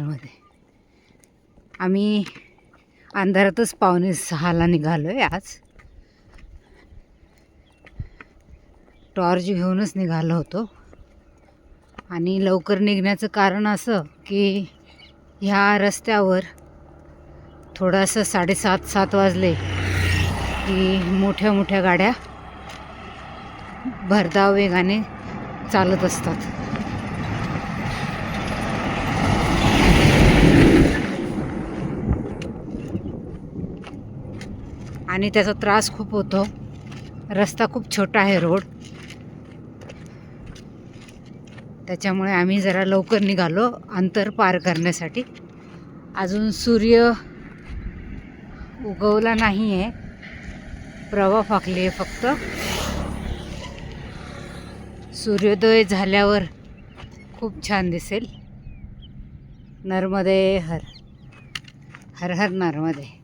हर आम्ही अंधारातच पावणे सहाला निघालो आहे आज. टॉर्च घेऊनच निघालो होतो. आणि लवकर निघण्याचं कारण असं की ह्या रस्त्यावर थोडंसं साडेसात सात वाजले की मोठ्या मोठ्या गाड्या भरधाव वेगाने चालत असतात. आणि त्याचा त्रास खूप होतो. रस्ता खूप छोटा आहे रोड. त्याच्यामुळे आम्ही जरा लवकर निघालो अंतर पार करण्यासाठी. अजून सूर्य उगवला नाही आहे प्रवा फाकली आहे फक्त. सूर्योदय झाल्यावर खूप छान दिसेल. नर्मदे हर हर हर नर्मदे.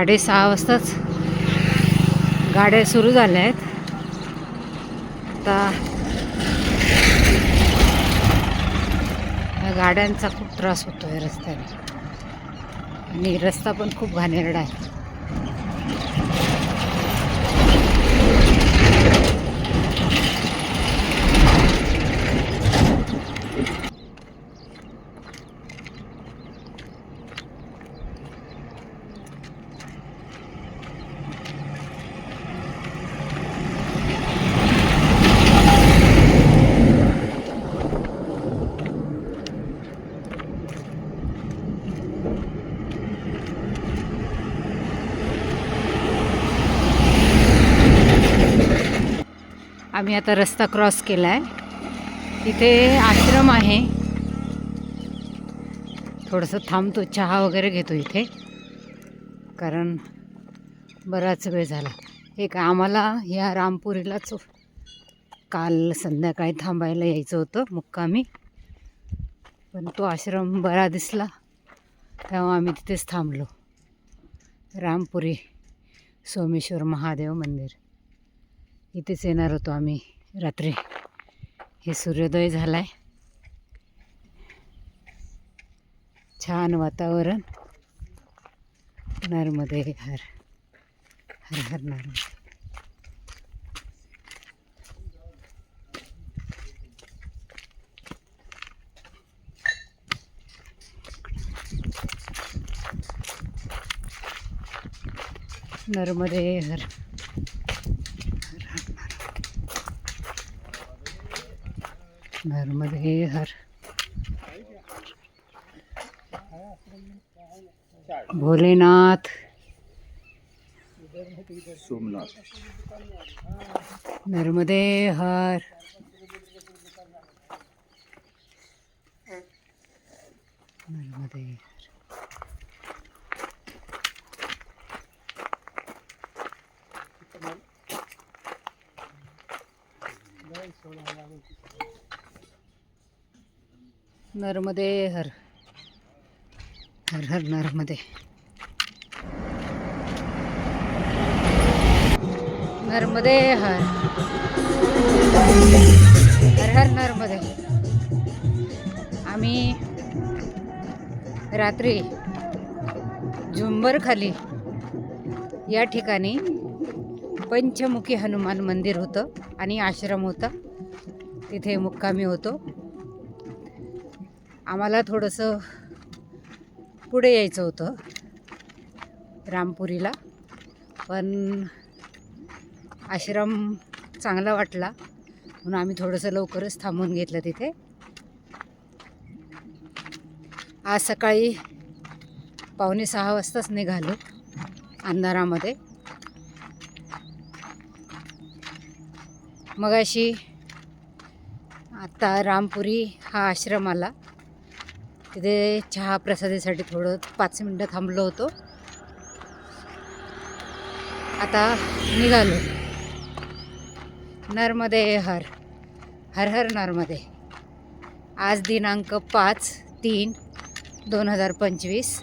साडेसहा वाजताच गाड्या सुरू झाल्या आहेत. आता गाड्यांचा खूप त्रास होतो आहे रस्त्याने. आणि रस्ता पण खूप घाणेरडा आहे. आम्ही आता रस्ता क्रॉस केला आहे इथे आश्रम आहे. थोडंसं थांबतो चहा वगैरे घेतो इथे. कारण बराच वेळ झाला. एक आम्हाला ह्या रामपुरीलाच काल संध्याकाळी थांबायला यायचं होतं मुक्कामी. पण तो आश्रम बरा दिसला. तेव्हा आम्ही तिथेच थांबलो. रामपुरी सोमेश्वर महादेव मंदिर. इथेच येणार होतो आम्ही रात्री. हे सूर्योदय झाला आहे छान वातावरण. नर्मदे हर हर हर नर्मदे. नर्मदे हर. नर्मदे हर भोलेनाथ सोमनाथ नर्मदे हर नर्मदे हर नर्मदे हर. हर हर नर्मदे. नर्मदे हर. हर हर नर्मदे. आम्ही रात्री झुंबरखाली या ठिकाणी पंचमुखी हनुमान मंदिर होतं आणि आश्रम होता. तिथे मुक्कामी होतो. आम्हाला थोडंसं पुढे यायचं होतं रामपुरीला. पण आश्रम चांगला वाटला. म्हणून आम्ही थोडंसं लवकरच थांबून घेतलं तिथे. आज सकाळी पावणे सहा वाजताच निघालो अंधारामध्ये. मग अशी आत्ता रामपुरी हा आश्रम आला. तिथे चहा प्रसादीसाठी थोडं पाच मिनटं थांबलो होतो. आता निघालो. नर्मदे हर. हर हर नर्मदे. आज दिनांक पाच तीन दोन हजार पंचवीस.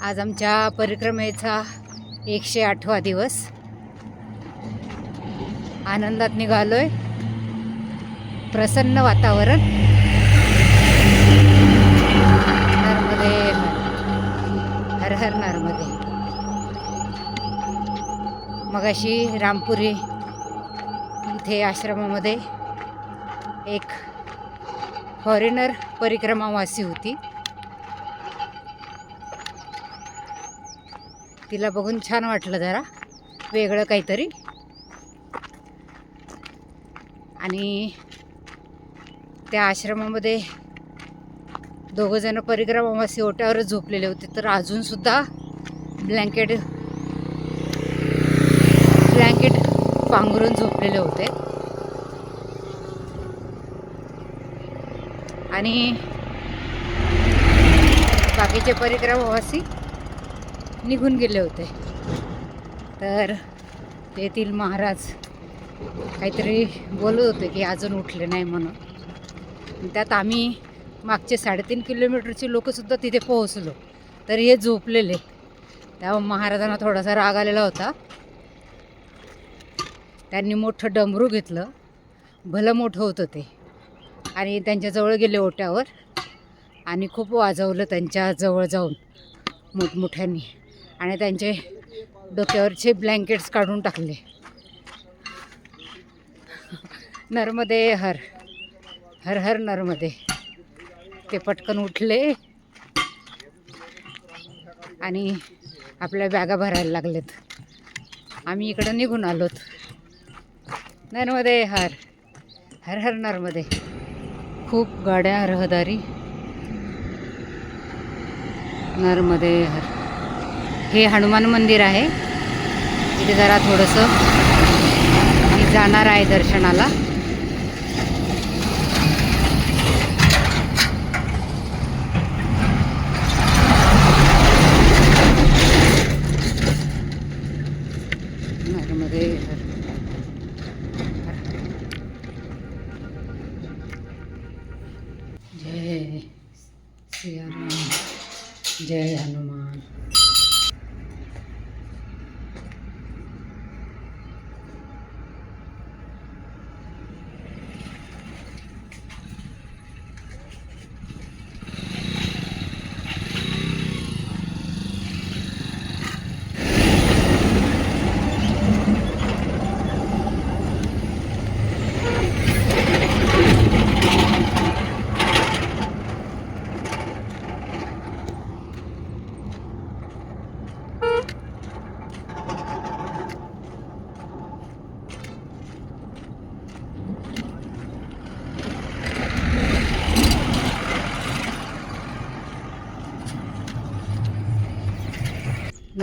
आज आमच्या परिक्रमेचा एकशे आठवा दिवस. आनंदात निघालो आहे प्रसन्न वातावरण. हर हर हर नर्मदे रामपुरी इथे आश्रमामध्ये एक फॉरेनर परिक्रमावासी होती. तिला बघून छान वाटलं जरा वेगळं काहीतरी. आणि त्या आश्रमामध्ये दोघंजणं जण परिक्रमावासी ओट्यावरच झोपलेले होते. तर अजूनसुद्धा ब्लँकेट ब्लँकेट पांघरून झोपलेले होते. आणि बाकीचे परिक्रमवासी निघून गेले होते. तर तेथील महाराज काहीतरी बोलत होते की अजून उठले नाही म्हणून. त्यात आम्ही मागचे साडेतीन किलोमीटरचे लोकसुद्धा तिथे पोहोचलो. तर हे झोपलेले. तेव्हा महाराजांना थोडासा राग आलेला होता. त्यांनी मोठं डमरू घेतलं. भलं मोठं होतं ते. आणि त्यांच्याजवळ गेले ओट्यावर. आणि खूप वाजवलं त्यांच्या जवळ जाऊन मोठमोठ्यांनी. आणि त्यांचे डोक्यावरचे ब्लँकेट्स काढून टाकले. नर्मदे हर. हर हर नर्मदे. ते पटकन उठले. आणि आपल्या बॅगा भरायला लागलेत. आम्ही इकडं निघून आलोत. नर्मदे हर हर हर नर्मदे. खूप गाड्या रहदारी. नर्मदे हर. हे हनुमान मंदिर आहे. इथे जरा थोडंसं मी जाणार आहे दर्शनाला नर्मदे हर जय सियाराम जय हनुमान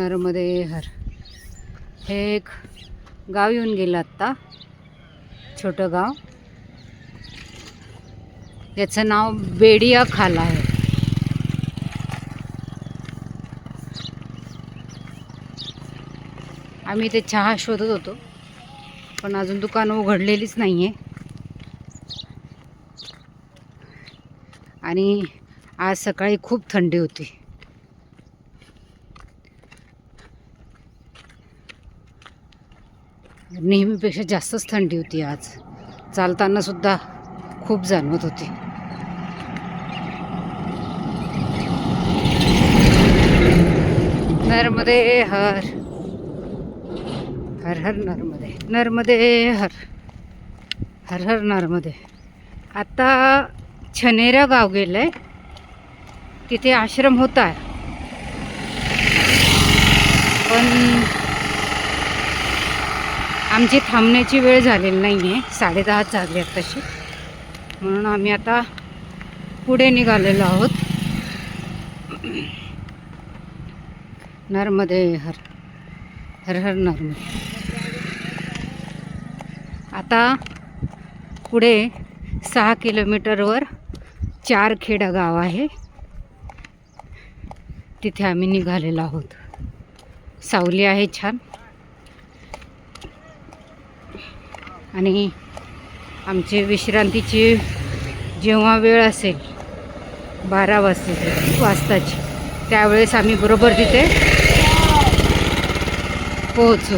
नर्मदे हर. हे एक गाव येऊन गेलं आत्ता. छोटं गाव. याचं नाव बेडिया खाल आहे. आम्ही ते चहा शोधत होतो पण अजून दुकानं उघडलेलीच नाही आहे आणि आज सकाळी खूप थंडी होती. नेहमीपेक्षा जास्तच थंडी होती आज. चालताना सुद्धा खूप जाणवत होती. नर्मदे हर. हर हर नर्मदे. नर्मदे हर. हर हर नर्मदे. आता छनेरा गाव गेलं आहे तिथे आश्रम होता. पण आमची थांबण्याची वेळ झालेली नाही आहे साडेदहाच झाली आहेत तशी म्हणून आम्ही आता पुढे निघालेलो आहोत. नर्मदे हर हर हर नर्मदे. आता पुढे सहा किलोमीटरवर चारखेडा गाव आहे. तिथे आम्ही निघालेलो आहोत. सावली आहे छान. आणि आमची विश्रांतीची जेव्हा वेळ असेल बारा वाजता वाजताची त्यावेळेस आम्ही बरोबर तिथे पोहोचू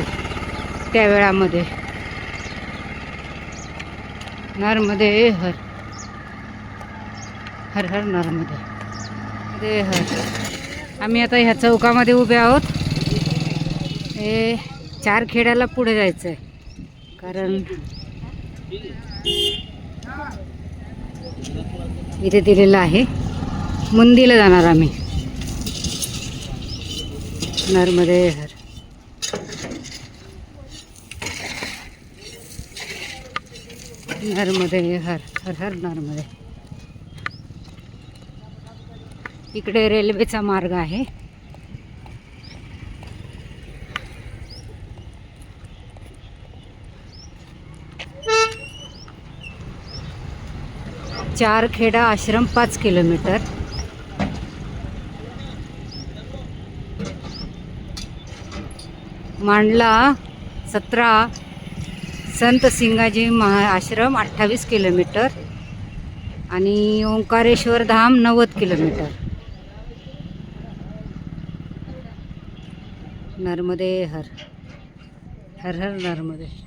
त्या वेळामध्ये. नर्मदे हर. हर हर नर्मदे दे हर. आम्ही आता ह्या चौकामध्ये उभे आहोत. हे चार खेड्याला पुढे जायचं आहे कारण इथे दिलेलं आहे. मुंदीला जाणार आम्ही. नर्मदे हर नर्मदे हर हर हर नर्मदे इकडे रेल्वेचा मार्ग आहे. चारखेडा आश्रम पाच किलोमीटर. मांडला सतरा संत सिंगाजी महा आश्रम अठ्ठावीस किलोमीटर आणि ओंकारेश्वर धाम नव्वद किलोमीटर. नर्मदे हर हर हर नर्मदे.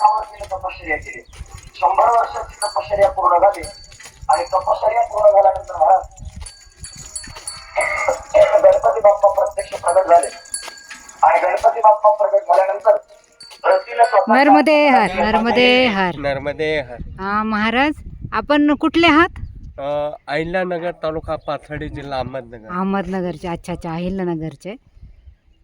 तिने तपश्चर्या केली शंभर वर्षाची तपश्चर्या पूर्ण झाली आणि तपश्चर्या पूर्ण झाल्यानंतर महाराज गणपती बाप्पा प्रत्यक्ष प्रगट झाले आणि गणपती बाप्पा प्रगट झाल्यानंतर नर्मदे हर नर्मदे हर. नर्मदे हर. हा महाराज आपण कुठले आहात? अहिल्यानगर तालुका पाथर्डी जिल्हा अहमदनगर. अहमदनगरचे. अच्छा अच्छा अहिल्यानगरचे.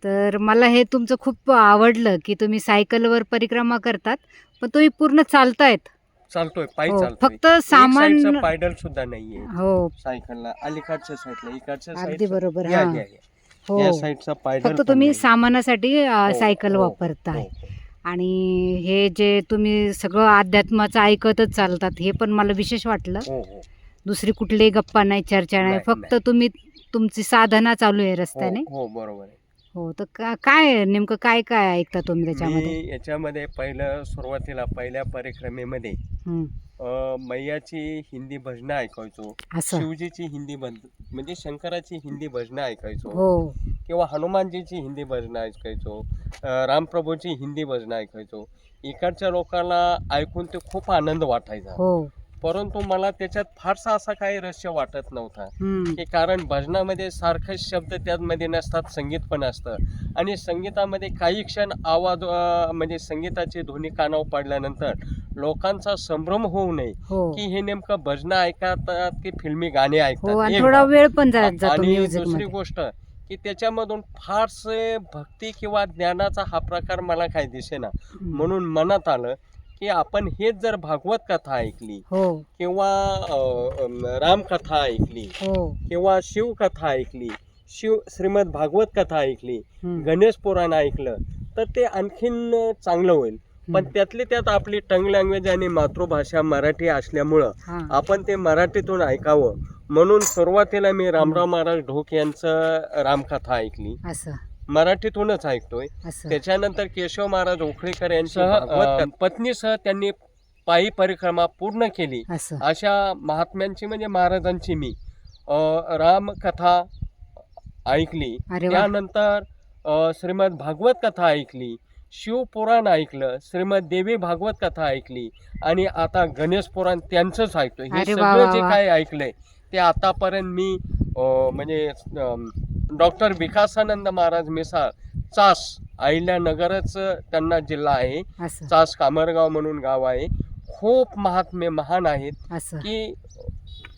तर मला हे तुमचं खूप आवडलं की तुम्ही सायकलवर परिक्रमा करतात पण तुम्ही पूर्ण चालतायत चालतोय पायी हो, चालतोय फक्त सामान- साईडचं पायडल सुद्धा नाहीये हो सायकलला अलीकडच्या साईडला इकडच्या अगदी बरोबर, या, हा. या, या. हो या साईडचा पायडल फक्त पण तुम्ही नाहीये. सामानासाठी अ, हो, सायकल हो, वापरताय हो, हो. आणि हे जे तुम्ही सगळं अध्यात्माचं ऐकतच चालतात हे पण मला विशेष वाटलं हो, हो. दुसरी कुठलीही गप्पा नाही चर्चा नाही नाही, फक्त नाही. तुम्ही तुमची साधना चालू आहे रस्त्याने हो, हो बरोबर आहे हो तर का- काय नेमकं काय काय ऐकता तुम्ही त्याच्यामध्ये? मी याच्यामध्ये पहिलं सुरुवातीला पहिल्या परिक्रमेमध्ये हं, अं, मैयाची हिंदी भजनं ऐकायचो असं. शिवजीची हिंदी भज म्हणजे शंकराची हिंदी भजनं ऐकायचो हो. किंवा हनुमानजीची हिंदी भजनं ऐकायचो अं, रामप्रभूची हिंदी भजनं ऐकायचो. इकडच्या लोकांना ऐकून ते खूप आनंद वाटायचा. हो. परंतु मला त्याच्यात फारसा असा काही रहस्य वाटत नव्हता. की कारण भजनामध्ये सारखे शब्द त्यामध्ये नसतात संगीत पण असतं. आणि संगीतामध्ये काही क्षण आवाज म्हणजे संगीताची ध्वनी कानावर पडल्यानंतर लोकांचा संभ्रम होऊ नये. हो. की हे नेमकं भजनं ऐकतात की फिल्मी गाणी हो ऐकतात? आणि. वेळ पण दुसरी गोष्ट की त्याच्यामधून फारसे भक्ती किंवा ज्ञानाचा हा प्रकार मला काही दिसेना. म्हणून मनात आलं की आपण हेच जर भागवत कथा ऐकली हो. किंवा रामकथा ऐकली हो. किंवा शिवकथा ऐकली शिव श्रीमद भागवत कथा ऐकली गणेश पुराण ऐकलं तर ते आणखीन चांगलं होईल. पण त्यातली त्यात आपली टंग लँग्वेज आणि मातृभाषा मराठी असल्यामुळं हा, आपण ते मराठीतून ऐकावं. म्हणून सुरुवातीला मी रामराव महाराज ढोक यांचं रामकथा ऐकली. असं. मराठीतूनच ऐकतोय. असं. त्याच्यानंतर केशव महाराज उखळीकर यांची भागवत कथा- पत्नीसह त्यांनी पायी परिक्रमा पूर्ण केली. असं. अशा महात्म्यांची म्हणजे महाराजांची मी अ, रामकथा ऐकली. अरे वा. त्यानंतर अ, श्रीमद भागवत कथा ऐकली. शिवपुराण ऐकलं. श्रीमद देवी भागवत कथा ऐकली. आणि आता गणेश पुराण त्यांचंच ऐकतोय. हे अरे वा, सगळं वा, जे वा. काय ऐकलंय ते आतापर्यंत मी म्हणजे डॉक्टर विकासानंद महाराज मिसाळ चास अहिल्यानगरच त्यांना जिल्हा आहे. चास कामरगाव म्हणून गाव आहे. खूप महात्मे महान आहेत की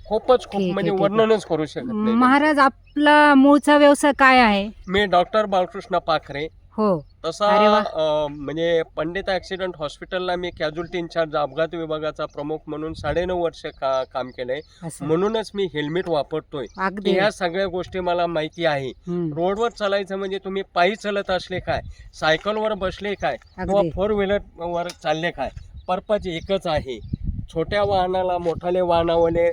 खूपच खूप म्हणजे. वर्णनच करू शकत नाही. महाराज आपला मूळचा व्यवसाय काय आहे? मी डॉक्टर बालकृष्ण पाखरे हो. तसा अरे वा. अं, म्हणजे पंडित ऍक्सिडेंट हॉस्पिटलला मी कॅज्युअल्टी इन्चार्ज अपघात विभागाचा प्रमुख म्हणून साडेनऊ वर्ष का काम केलंय. असं. म्हणूनच मी हेल्मेट वापरतोय. अगदी. ह्या सगळ्या गोष्टी मला माहिती आहे. हम्म, रोडवर चालायचं म्हणजे तुम्ही पायी चालत असले काय सायकलवर बसले काय किंवा अगदी. फोर व्हीलर वर चालले काय पर्पज एकच आहे. छोट्या वाहनाला मोठाले वाहनावाले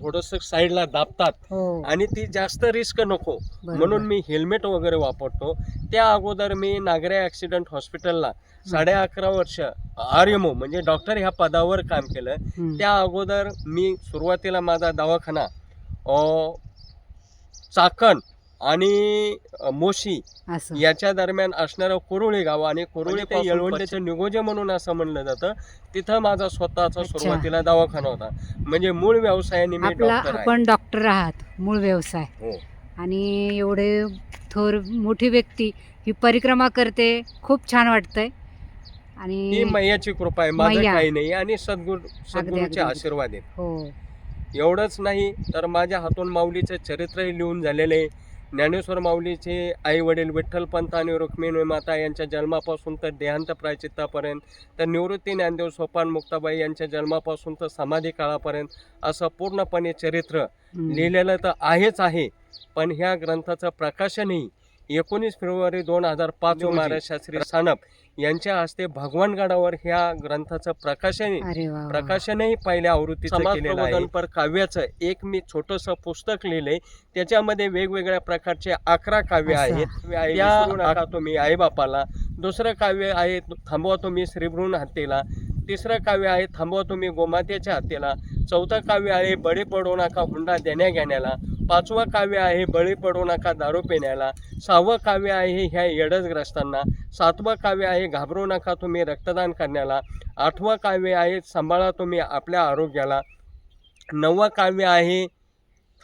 थोडस साईडला दाबतात हो. आणि ती जास्त रिस्क नको. म्हणून मी हेल्मेट वगैरे वापरतो. त्या अगोदर मी नागरे ॲक्सिडेंट हॉस्पिटलला साडे अकरा वर्ष आर एम ओ म्हणजे डॉक्टर ह्या पदावर काम केलं. त्या अगोदर मी सुरुवातीला माझा दवाखाना चाकण आणि मोशी असं. याच्या दरम्यान असणारं कुरुळे गाव आणि कुरुळे ते पासून येळवंडीचं निगोजे म्हणून असं म्हणलं जातं. तिथं माझा स्वतःचा अच्छा. सुरुवातीला दवाखाना होता. म्हणजे मूळ व्यवसायाने मी आपला डॉक्टर आहे. आपण डॉक्टर आहात मूळ व्यवसाय. हो. आणि एवढे थोर मोठी व्यक्ती ही परिक्रमा करते खूप छान वाटतंय. ही आणि मैयाची कृपा आहे. माझं मैया. काही नाही. आणि सद्गुरु सद्गुरूचे. आशीर्वाद आहेत. हो. एवढंच नाही तर माझ्या हातून माऊलीचं चरित्रही लिहून झालेले आहे. ज्ञानेश्वर माऊलीचे आई वडील विठ्ठलपंत आणि रुक्मिणी माता यांच्या जन्मापासून तर देहांत प्रायचित्तापर्यंत तर निवृत्ती ज्ञानदेव सोपान मुक्ताबाई यांच्या जन्मापासून तर समाधी काळापर्यंत असं पूर्णपणे चरित्र लिहिलेलं तर आहेच आहे. पण ह्या ग्रंथाचं प्रकाशनही एकोणीस फेब्रुवारी दोन हजार पाच रोजी. महाराज शास्त्री सानप यांच्या हस्ते भगवानगडावर ह्या ग्रंथाचं प्रकाशन. प्रकाशनही पहिल्या आवृत्तीचं केलेलं आहे पर काव्याचं एक मी छोटंसं पुस्तक लिहिलंय त्याच्यामध्ये वेगवेगळ्या प्रकारचे अकरा काव्य. आहेत त्या तुम्ही आईबापाला दुसरं काव्य आहे थांबवा तुम्ही श्रीभ्रूण हत्तीला तिसरं काव्य आहे थांबवा तुम्ही गोमातेच्या हत्तीला चौथं काव्य आहे बळी पडू नका हुंडा देण्या घेण्याला पाचवं काव्य आहे बळी पडू नका दारू पिण्याला. सहावं काव्य आहे ह्या येडसग्रस्तांना. सातवं काव्य आहे घाबरू नका तुम्ही रक्तदान करण्याला. आठवं काव्य आहे सांभाळा तुम्ही आपल्या आरोग्याला. नववं काव्य आहे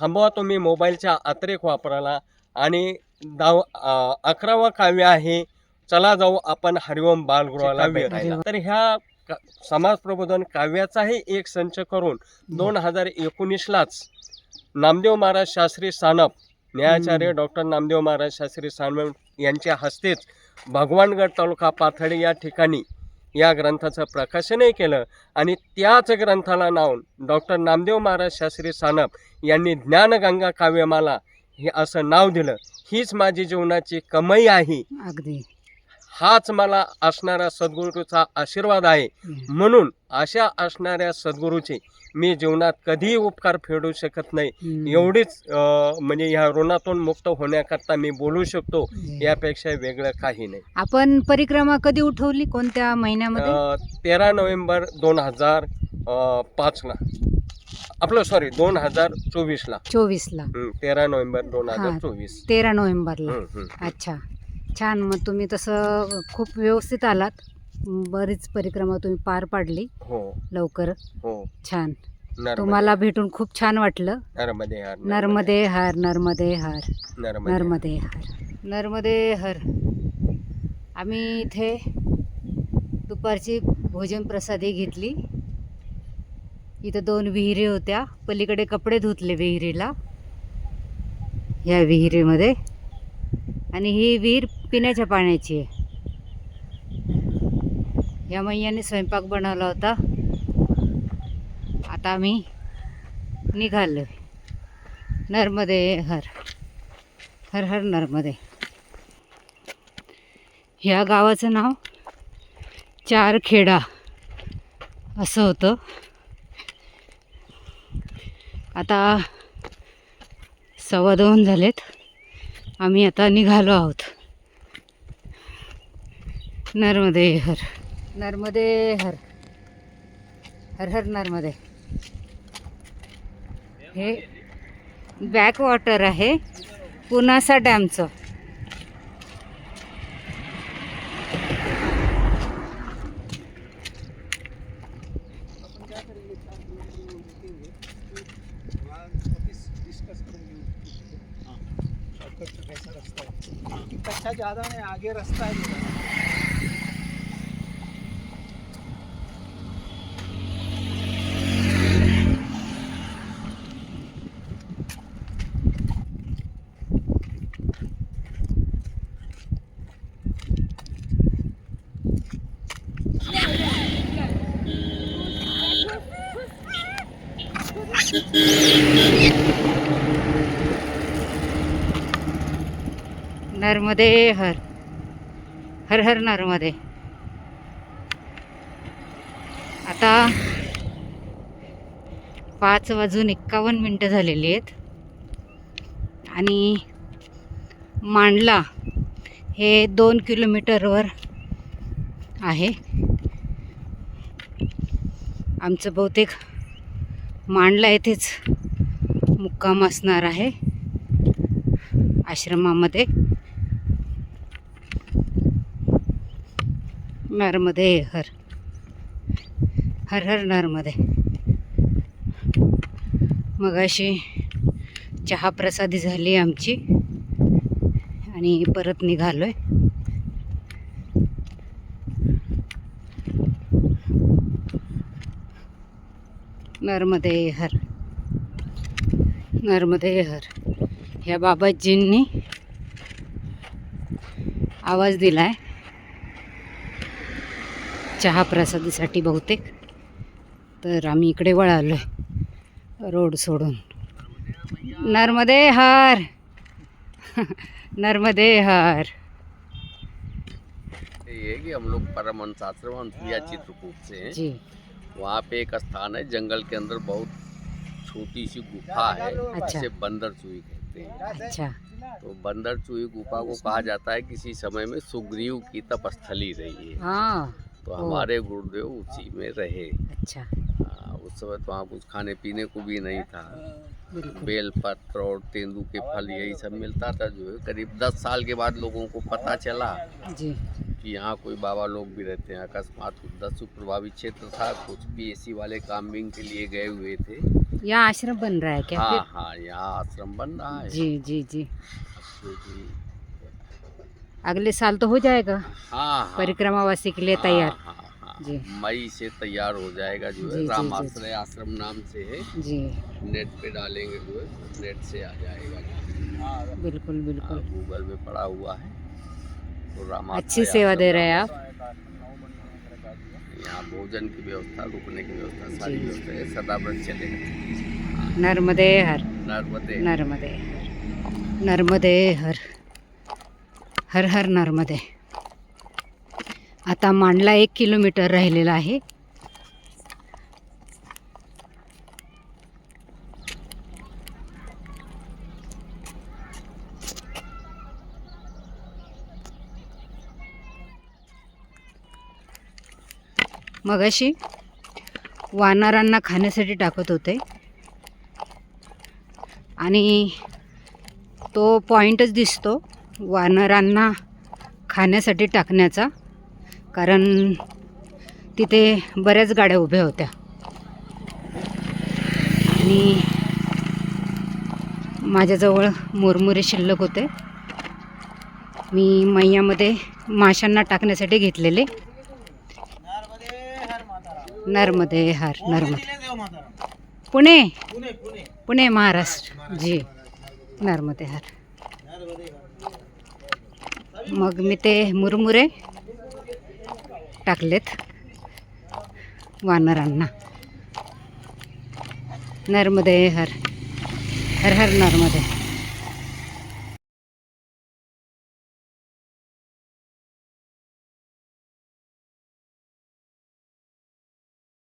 थांबवा तुम्ही मोबाईलच्या अतिरेक वापराला. आणि दहाव अं, अकरावं काव्य आहे चला जाऊ आपण हरिओम बालगृहाला. तर ह्या क- समाज प्रबोधन काव्याचाही एक संच करून दोन हजार एकोणीसलाच नामदेव महाराज शास्त्री सानप न्यायाचार्य. डॉक्टर नामदेव महाराज शास्त्री सानप यांच्या हस्तेच भगवानगड तालुका पाथर्डी या ठिकाणी या ग्रंथाचं प्रकाशनही केलं आणि त्याच ग्रंथाला नाव डॉक्टर नामदेव महाराज शास्त्री सानप यांनी ज्ञानगंगा काव्यमाला हे असं नाव दिलं. हीच माझी जीवनाची कमाई आहे. अगदी. हाच मला असणाऱ्या सद्गुरूचा आशीर्वाद आहे. म्हणून अशा असणाऱ्या सद्गुरूचे मी जीवनात कधीही उपकार फेडू शकत नाही. एवढीच म्हणजे ह्या ऋणातून मुक्त होण्याकरता मी बोलू शकतो यापेक्षा वेगळं काही नाही. आपण परिक्रमा कधी उठवली? कोणत्या महिन्यामध्ये? तेरा नोव्हेंबर दोन हजार पाचला. आपलं सॉरी दोन हजार चोवीसला. चोवीसला. तेरा नोव्हेंबर दोन हजार. चोवीस. तेरा नोव्हेंबरला. अच्छा. छान. मग तुम्ही तसं खूप व्यवस्थित आलात. बरीच परिक्रमा तुम्ही पार पाडली. हो. लवकर. हो. छान. तुम्हाला भेटून खूप छान वाटलं. नर्मदे हर नर्मदे. हर नर्मदे हर. नर्मदे. नर्मदे हर. नर्मदे हर. आम्ही इथे दुपारची भोजन प्रसादी घेतली. इथं दोन विहिरी होत्या. पलीकडे कपडे धुतले विहिरीला. ह्या विहिरीमध्ये. आणि ही विहीर पिण्याच्या पाण्याची. आहे या मैयाने स्वयंपाक बनवला होता. आता आम्ही निघालो नर्मदे हर हर हर नर्मदे. ह्या गावाचं नाव चारखेडा असं होतं. आता सव्वा दोन झालेत. आम्ही आता निघालो आहोत. नर्मदे हर नर्मदे हर हर हर नर्मदे हे बॅक वॉटर आहे पुनासा डॅमचं कच्चा ज्यादा नहीं आगे रास्ता है नर्मदे हर. हर हर नर्मदे आता पाच वाजून एक्कावन्न मिनटं झालेली आहेत. आणि मांडला हे दोन किलोमीटरवर आहे. आमचं बहुतेक मांडला येथेच मुक्काम असणार आहे आश्रमामध्ये. नर्मदे हर. हर हर नर्मदे मगाशी चहा प्रसादी झाली आमची आणि परत निघालो आहे नर्मदे हर. नर्मदे हर. ह्या बाबाजींनी आवाज दिला आहे चहा प्रसादीसाठी बहुतेक. तर आम्ही इकडे वळालोय रोड सोडून. नर्मदे हर. नर्मदे हर. ये कि हम लोग परमहंस आश्रम हंसिया चित्रकूट से हैं। जी। वहाँ पे एक स्थान है जंगल के अंदर बहुत छोटी सी गुफा है अच्छा। जिसे बंदर चूई कहते हैं। अच्छा। तो बंदर चूई गुफा को कहा जाता है किसी समय में सुग्रीव की तपस्थली रही है। हाँ। तो हमारे गुरुदेव उसी में रहे। अच्छा। हाँ, उस समय तो वहाँ कुछ खाने पीने को भी नहीं था। बेल पत्र और तेंदू के फल यही सब मिलता था जो है करीब दस साल के बाद लोगों को पता चला जी। कि यहाँ कोई बाबा लोग भी रहते हैं। अकस्मात कुछ दस्यु प्रभावित क्षेत्र था कुछ पीएससी वाले कामिंग के लिए गए हुए थे। यहाँ आश्रम बन रहा है क्या हाँ हाँ यहाँ आश्रम बन रहा है। जी जी जी। जो कि अगले साल तो हो जाएगा। हाँ हाँ। परिक्रमावासी के लिए तैयार। हाँ, हाँ, हाँ। जी। मई से तैयार हो जाएगा जो है। राम आश्रय आश्रम नाम से है। जी। नेट पे डालेंगे जो है नेट से आ जाएगा। बिल्कुल हाँ, बिल्कुल गूगल में पड़ा हुआ है। तो राम अच्छी सेवा दे रहे हैं आप। यहाँ भोजन की व्यवस्था रुकने की व्यवस्था सारी। व्यवस्था है। सदा व्रत चलेगा नर्मदे हर। नर्मदे। नर्मदे नर्मदे हर। हर हर नर्मदे आता मांडला एक किलोमीटर राहिलेला आहे. मगाशी वानरांना खाण्यासाठी टाकत होते. आणि तो पॉईंटच दिसतो. वानरांना खाण्यासाठी टाकण्याचा कारण तिथे बऱ्याच गाड्या उभ्या होत्या. आणि माझ्याजवळ मुरमुरे शिल्लक होते. मी मैयामध्ये माशांना टाकण्यासाठी घेतलेले. नर्मदे हर नर्मदे. हार नर्मदे पुणे पुणे महाराष्ट्र. जी नर्मदे हार नर्मदे हर. मग मी ते मुरमुरे टाकलेत वानरांना. नर्मदे हर हर हर नर्मदे.